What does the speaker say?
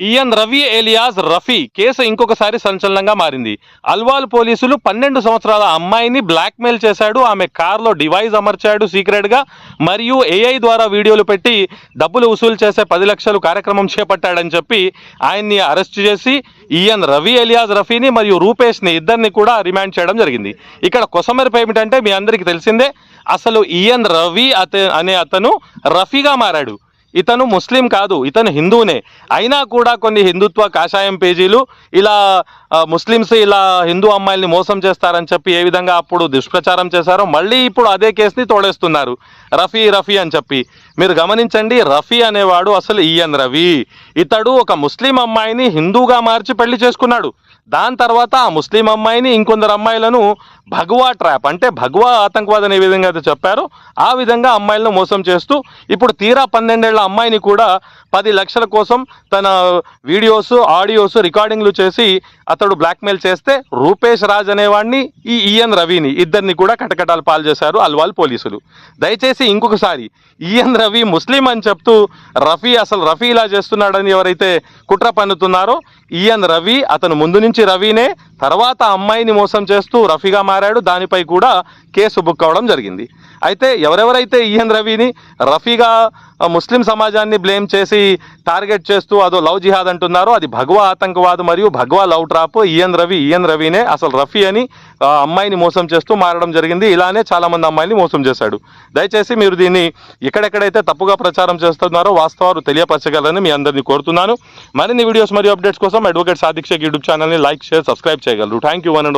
EN Ravi alias Rafi case ఇంకొకసారి సంచలనంగా మారింది. అల్వాల్ పోలీసులు పన్నెండు సంవత్సరాల అమ్మాయిని బ్లాక్మెయిల్ చేశాడు. ఆమె కార్లో డివైస్ అమర్చాడు సీక్రెట్గా. మరియు ఏఐ ద్వారా వీడియోలు పెట్టి డబ్బులు వసూలు చేసే పది లక్షలు కార్యక్రమం చేపట్టాడని చెప్పి ఆయన్ని అరెస్ట్ చేసి ఈఎన్ రవి ఎలియాస్ రఫీని మరియు రూపేష్ని ఇద్దరిని కూడా రిమాండ్ చేయడం జరిగింది. ఇక్కడ కొసమెరుపు ఏమిటంటే మీ అందరికీ తెలిసిందే. అసలు ఈఎన్ రవి అత అనే అతను రఫీగా మారాడు. ఇతను ముస్లిం కాదు ఇతను హిందువునే అయినా కూడా కొన్ని హిందుత్వ కాషాయం పేజీలు ఇలా ముస్లిమ్స్ ఇలా హిందూ అమ్మాయిల్ని మోసం చేస్తారని చెప్పి ఏ విధంగా అప్పుడు దుష్ప్రచారం చేశారో మళ్ళీ ఇప్పుడు అదే కేసుని తోడేస్తున్నారు. రఫీ రఫీ అని చెప్పి. మీరు గమనించండి రఫీ అనేవాడు అసలు ఈఎన్ రవి. ఇతడు ఒక ముస్లిం అమ్మాయిని హిందూగా మార్చి పెళ్ళి చేసుకున్నాడు. దాని తర్వాత ఆ ముస్లిం అమ్మాయిని ఇంకొందరు అమ్మాయిలను భగవా ట్రాప్ అంటే భగవా ఆతంకవాదం ఏ విధంగా అయితే చెప్పారో ఆ విధంగా అమ్మాయిలను మోసం చేస్తూ ఇప్పుడు తీరా పన్నెండేళ్ళ అమ్మాయిని కూడా పది లక్షల కోసం తన వీడియోస్ ఆడియోస్ రికార్డింగ్లు చేసి అతడు బ్లాక్మెయిల్ చేస్తే రూపేష్ రాజ్ అనేవాడిని ఈ ఈఎన్ రవిని ఇద్దరిని కూడా కటకటాలు పాలు చేశారు అల్వాల్ పోలీసులు. దయచేసి ఇంకొకసారి ఈఎన్ రవి ముస్లిం అని చెప్తూ రఫీ అసలు రఫీ ఇలా చేస్తున్నాడని ఎవరైతే కుట్ర పన్నుతున్నారో ఈఎన్ రవి అతను ముందు నుంచి రవినే తర్వాత అమ్మాయిని మోసం చేస్తూ రఫీగా మారాడు. దానిపై కూడా కేసు బుక్ అవడం జరిగింది. అయితే ఎవరెవరైతే ఈఎన్ రవిని రఫీగా ముస్లిం సమాజాన్ని బ్లేమ్ చేసి టార్గెట్ చేస్తూ అదో లవ్ జిహాద్ అంటున్నారో అది భగవా ఆతంకవాద్ మరియు భగవా love trap EN Ravi EN రవినే అసలు రఫీ అని అమ్మాయిని మోసం చేస్తూ మారడం జరిగింది. ఇలానే చాలామంది అమ్మాయిని మోసం చేశాడు. దయచేసి మీరు దీన్ని ఎక్కడెక్కడైతే తప్పుగా ప్రచారం చేస్తున్నారో వాస్తవాలు తెలియపరచగలరని మీ అందరినీ కోరుతున్నాను. మరిన్ని వీడియోస్ మరియు అప్డేట్స్ కోసం అడ్వకేట్ సాదిక్ష యూట్యూబ్ ఛానల్ని లైక్ షేర్ సబ్స్క్రైబ్ చేయగలరు థ్యాంక్ యూ వన్ అండ్